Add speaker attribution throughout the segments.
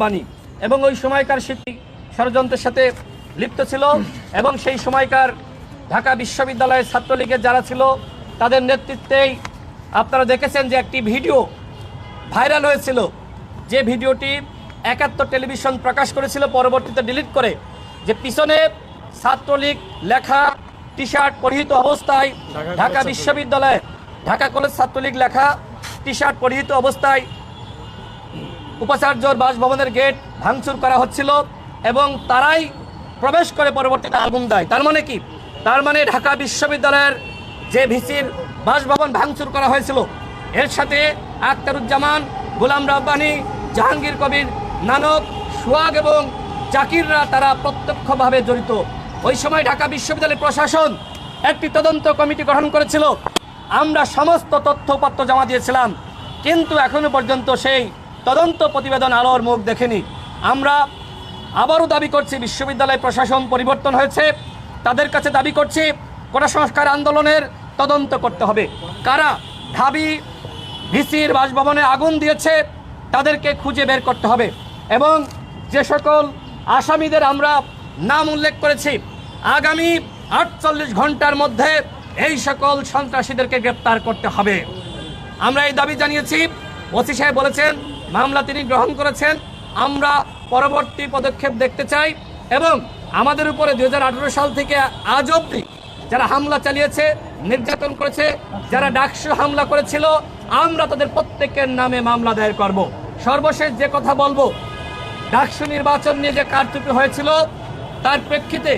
Speaker 1: বাণী। এবং ওই সময়কার শিল্পী ষড়যন্ত্রের সাথে লিপ্ত ছিল এবং সেই সময়কার ঢাকা বিশ্ববিদ্যালয়ের ছাত্রলীগের যারা ছিল তাদের নেতৃত্বেই আপনারা দেখেছেন যে একটি ভিডিও ভাইরাল হয়েছিল। যে ভিডিওটি একাত্তর টেলিভিশন প্রকাশ করেছিল পরবর্তীতে ডিলিট করে। যে পিছনে ছাত্রলীগ লেখা টি শার্ট পরিহিত অবস্থায় ঢাকা বিশ্ববিদ্যালয়ে ঢাকা কলেজ ছাত্রলীগ লেখা টি শার্ট পরিহিত অবস্থায় উপাচার্যর বাসভবনের গেট ভাঙচুর করা হচ্ছিল এবং তারাই প্রবেশ করে পরবর্তীতে আগুন দেয়। তার মানে কি? তার মানে ঢাকা বিশ্ববিদ্যালয়ের যে ভিসির বাসভবন ভাঙচুর করা হয়েছিল, এর সাথে আখতারুজ্জামান, গোলাম রাব্বানি, জাহাঙ্গীর কবির, নানক, সোহাগ এবং জাকিররা তারা প্রত্যক্ষভাবে জড়িত। ওই সময় ঢাকা বিশ্ববিদ্যালয় প্রশাসন একটি তদন্ত কমিটি গঠন করেছিল। আমরা সমস্ত তথ্যপত্র জমা দিয়েছিলাম, কিন্তু এখনও পর্যন্ত সেই তদন্ত প্রতিবেদন আলোর মুখ দেখেনি। আমরা আবারও দাবি করছি, বিশ্ববিদ্যালয় প্রশাসন পরিবর্তন হয়েছে। তাদের কাছে দাবি করছি কোটা সংস্কার আন্দোলনের তদন্ত করতে হবে। কারা ঢাবি ভিসির বাসভবনে আগুন দিয়েছে, তাদেরকে খুঁজে বের করতে হবে। এবং যে সকল আসামিদের আমরা নাম উল্লেখ করেছি, আগামী আটচল্লিশ ঘণ্টার মধ্যে এই সকল সন্ত্রাসীদেরকে গ্রেপ্তার করতে হবে। আমরা এই দাবি জানিয়েছি। ওসি সাহেব বলেছেন মামলা তিনি গ্রহণ করেছেন, আমরা পরবর্তী পদক্ষেপ দেখতে চাই এবং আমাদের উপরে দু হাজার আঠারো সাল থেকে আজ অবধি যারা হামলা চালিয়েছে, নির্যাতন করেছে, যারা ডাকসু হামলা করেছিল, আমরা তাদের প্রত্যেকের নামে মামলা দায়ের করব। সর্বশেষ যে কথা বলব, ডাকসু নির্বাচন নিয়ে যে কারচুপি হয়েছিল, তার প্রেক্ষিতে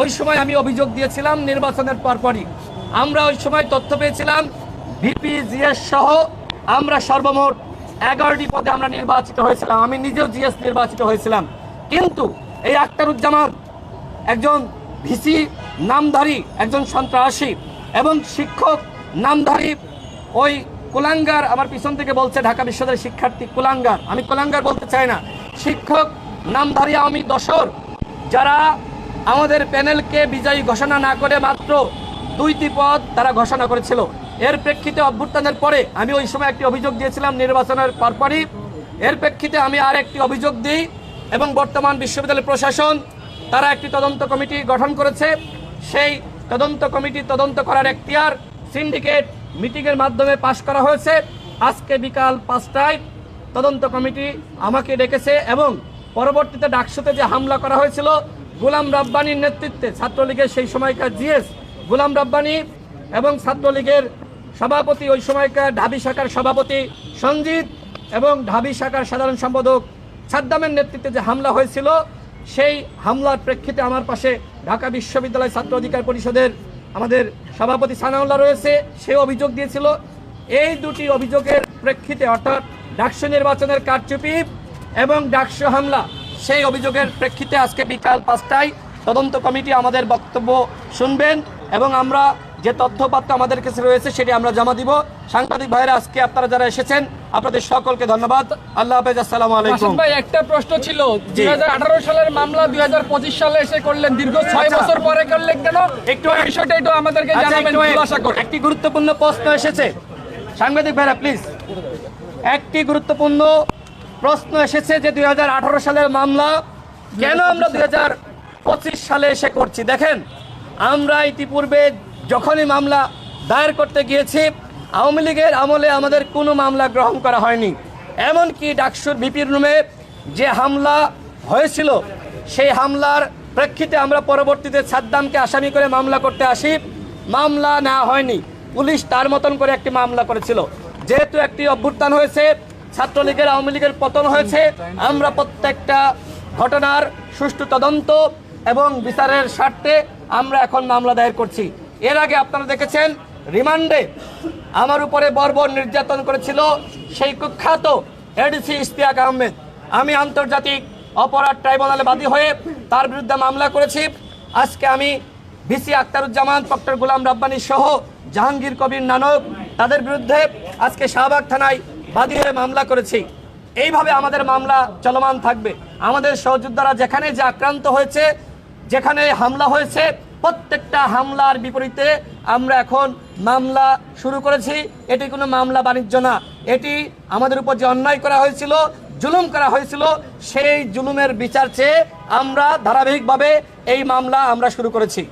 Speaker 1: ওই সময় আমি অভিযোগ দিয়েছিলাম নির্বাচনের পরপরই। আমরা ওই সময় তথ্য পেয়েছিলাম, ভিপি জিএস সহ আমরা সর্বমোট এগারোটি পদে আমরা নির্বাচিত হয়েছিলাম। আমি নিজেও জিএস নির্বাচিত হয়েছিলাম। কিন্তু এই আক্তারুজ্জামান একজন ভিসি নামধারী, একজন সন্ত্রাসী এবং শিক্ষক নামধারী ওই কুলাঙ্গার আমার পিছন থেকে বলছে, ঢাকা বিশ্ববিদ্যালয়ের শিক্ষার্থী কুলাঙ্গার। আমি কুলাঙ্গার বলতে চাই না। শিক্ষক নামধারী আমি দশর, যারা আমাদের প্যানেলকে বিজয়ী ঘোষণা না করে মাত্র দুইটি পদ তারা ঘোষণা করেছিল। এর প্রেক্ষিতে অভ্যুত্থানের পরে আমি ওই সময় একটি অভিযোগ দিয়েছিলাম নির্বাচনের পরপরই। এর প্রেক্ষিতে আমি আর একটি অভিযোগ দিই এবং বর্তমান বিশ্ববিদ্যালয় প্রশাসন, তারা একটি তদন্ত কমিটি গঠন করেছে। সেই তদন্ত কমিটি তদন্ত করার এখতিয়ার সিন্ডিকেট মিটিংয়ের মাধ্যমে পাশ করা হয়েছে। আজকে বিকাল পাঁচটায় তদন্ত কমিটি আমাকে ডেকেছে এবং পরবর্তীতে ডাকসুতে যে হামলা করা হয়েছিল, গোলাম রাব্বানির নেতৃত্বে ছাত্রলীগের সেই সময়কার জিএস গোলাম রাব্বানি এবং ছাত্রলীগের সভাপতি ওই সময়কার ঢাবি শাখার সভাপতি সঞ্জিত এবং ঢাবি শাখার সাধারণ সম্পাদক সাদ্দামের নেতৃত্বে যে হামলা হয়েছিল, সেই হামলার প্রেক্ষিতে আমার পাশে ঢাকা বিশ্ববিদ্যালয় ছাত্র অধিকার পরিষদের আমাদের সভাপতি সানাউল্লাহ রয়েছে, সে অভিযোগ দিয়েছিল। এই দুটি অভিযোগের প্রেক্ষিতে অর্থাৎ ডাকসু নির্বাচনের কারচুপি এবং ডাকসু হামলা, সেই অভিযোগের প্রেক্ষিতে আজকে বিকাল পাঁচটায় তদন্ত কমিটি আমাদের বক্তব্য শুনবেন এবং আমরা যে তথ্যপাত্র আমাদের কাছে রয়েছে সেটি আমরা জমা দিব। সাংবাদিক ভাইরা আজকে আপনারা যারা এসেছেন আপনাদের সকলকে ধন্যবাদ। আল্লাহ হাফেজ আসসালামু আলাইকুম।
Speaker 2: ভাই একটা প্রশ্ন ছিল। দুই সালের মামলা দুই হাজার পঁচিশ সালে এসে করলেন দীর্ঘ ছয়
Speaker 1: আচ্ছা।
Speaker 2: বছর পরে করলেন কেন?
Speaker 1: একটু-
Speaker 2: বিষয়টা একটু আমাদেরকে
Speaker 1: আচ্ছা,
Speaker 2: জানাবেন
Speaker 1: একটু গুরুত্বপূর্ণ প্রশ্ন এসেছে। সাংবাদিক ভাইরা প্লিজ একটি গুরুত্বপূর্ণ প্রশ্ন এসেছে যে দুই হাজার আঠারো সালের মামলা কেন আমরা দুই হাজার পঁচিশ সালে এসে করছি? দেখেন আমরা ইতিপূর্বে যখনই মামলা দায়ের করতে গিয়েছি, আওয়ামী লীগের আমলে আমাদের কোনো মামলা গ্রহণ করা হয়নি। এমনকি ডাকসুর ভিপির রুমে যে হামলা হয়েছিল, সেই হামলার প্রেক্ষিতে আমরা পরবর্তীতে সাদ্দামকে আসামি করে মামলা করতে আসি। মামলা নেওয়া হয়নি, পুলিশ তার মতন করে একটি মামলা করেছিল। যেহেতু একটি অভ্যুত্থান হয়েছে, ছাত্রলীগের আওয়ামী লীগের পতন হয়েছে, আমরা প্রত্যেকটা ঘটনার সুষ্ঠু তদন্ত এবং বিচারের স্বার্থে আমরা এখন মামলা দায়ের করছি। এর আগে আপনারা দেখেছেন, রিমান্ডে আমার উপরে বর্বর নির্যাতন করেছিল সেই কুখ্যাত এডিসি ইশতিয়াক আহমেদ। আমি আন্তর্জাতিক অপরাধ ট্রাইব্যুনালে বাদী হয়ে তার বিরুদ্ধে মামলা করেছি। আজকে আমি ভিসি আক্তারুজ্জামান ডক্টর গুলাম রাব্বানি সহ জাহাঙ্গীর কবির নানক তাদের বিরুদ্ধে আজকে শাহবাগ থানায় বাদী হয়ে মামলা করেছি। এইভাবে আমাদের মামলা চলমান থাকবে। আমাদের সহযোদ্ধারা যেখানে যে আক্রান্ত হয়েছে যেখানে হামলা হয়েছে প্রত্যেকটা হামলার বিপরীতে আমরা এখন মামলা শুরু করেছি। এটি কোনো মামলা বাণিজ্য না। এটি আমাদের উপর যে অন্যায় করা হয়েছিল জুলুম করা হয়েছিল সেই জুলুমের বিচার চেয়ে আমরা ধারাবাহিকভাবে এই মামলা আমরা শুরু করেছি।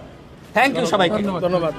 Speaker 1: থ্যাংক ইউ সবাইকে।
Speaker 2: ধন্যবাদ।